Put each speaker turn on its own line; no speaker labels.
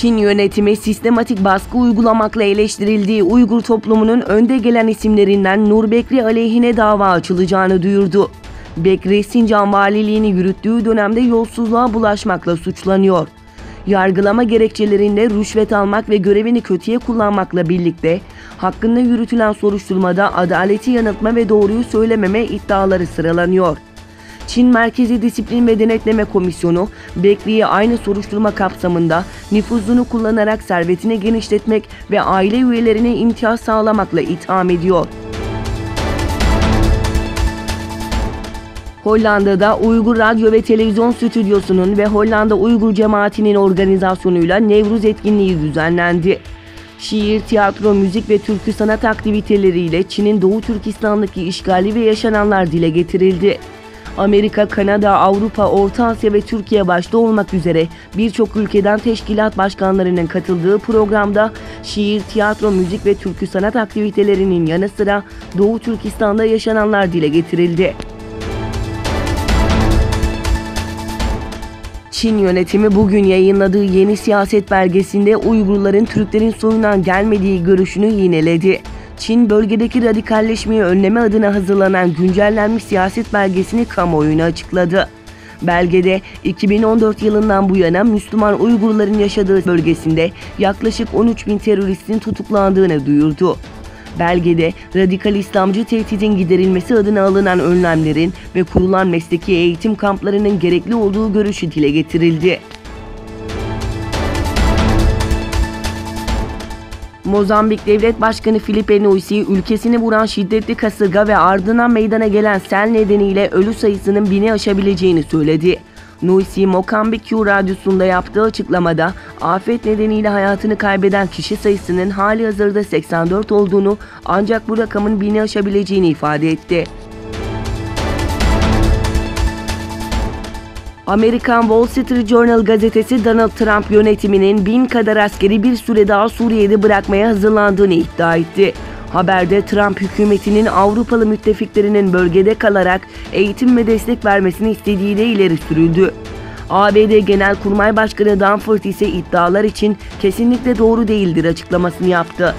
Çin yönetimi sistematik baskı uygulamakla eleştirildiği Uygur toplumunun önde gelen isimlerinden Nur Bekri aleyhine dava açılacağını duyurdu. Bekri, Sincan valiliğini yürüttüğü dönemde yolsuzluğa bulaşmakla suçlanıyor. Yargılama gerekçelerinde rüşvet almak ve görevini kötüye kullanmakla birlikte hakkında yürütülen soruşturmada adaleti yanıltma ve doğruyu söylememe iddiaları sıralanıyor. Çin Merkezi Disiplin ve Denetleme Komisyonu, Bekri'yi aynı soruşturma kapsamında nüfuzunu kullanarak servetini genişletmek ve aile üyelerine imtiyaz sağlamakla itham ediyor. Hollanda'da Uygur Radyo ve Televizyon Stüdyosu'nun ve Hollanda Uygur Cemaati'nin organizasyonuyla Nevruz etkinliği düzenlendi. Şiir, tiyatro, müzik ve türkü sanat aktiviteleriyle Çin'in Doğu Türkistan'daki işgali ve yaşananlar dile getirildi. Amerika, Kanada, Avrupa, Orta Asya ve Türkiye başta olmak üzere birçok ülkeden teşkilat başkanlarının katıldığı programda şiir, tiyatro, müzik ve türkü sanat aktivitelerinin yanı sıra Doğu Türkistan'da yaşananlar dile getirildi. Çin yönetimi bugün yayınladığı yeni siyaset belgesinde Uygurların Türklerin soyundan gelmediği görüşünü yineledi. Çin bölgedeki radikalleşmeyi önleme adına hazırlanan güncellenmiş siyaset belgesini kamuoyuna açıkladı. Belgede 2014 yılından bu yana Müslüman Uygurların yaşadığı bölgesinde yaklaşık 13 bin teröristin tutuklandığını duyurdu. Belgede radikal İslamcı tehdidin giderilmesi adına alınan önlemlerin ve kurulan mesleki eğitim kamplarının gerekli olduğu görüşü dile getirildi. Mozambik Devlet Başkanı Filipe Nyusi ülkesini vuran şiddetli kasırga ve ardından meydana gelen sel nedeniyle ölü sayısının bini aşabileceğini söyledi. Nyusi, Mokambik Q radyosunda yaptığı açıklamada afet nedeniyle hayatını kaybeden kişi sayısının hali hazırda 84 olduğunu ancak bu rakamın bini aşabileceğini ifade etti. Amerikan Wall Street Journal gazetesi Donald Trump yönetiminin bin kadar askeri bir süre daha Suriye'de bırakmaya hazırlandığını iddia etti. Haberde Trump hükümetinin Avrupalı müttefiklerinin bölgede kalarak eğitim ve destek vermesini istediği de ileri sürüldü. ABD Genelkurmay Başkanı Danford ise iddialar için kesinlikle doğru değildir açıklamasını yaptı.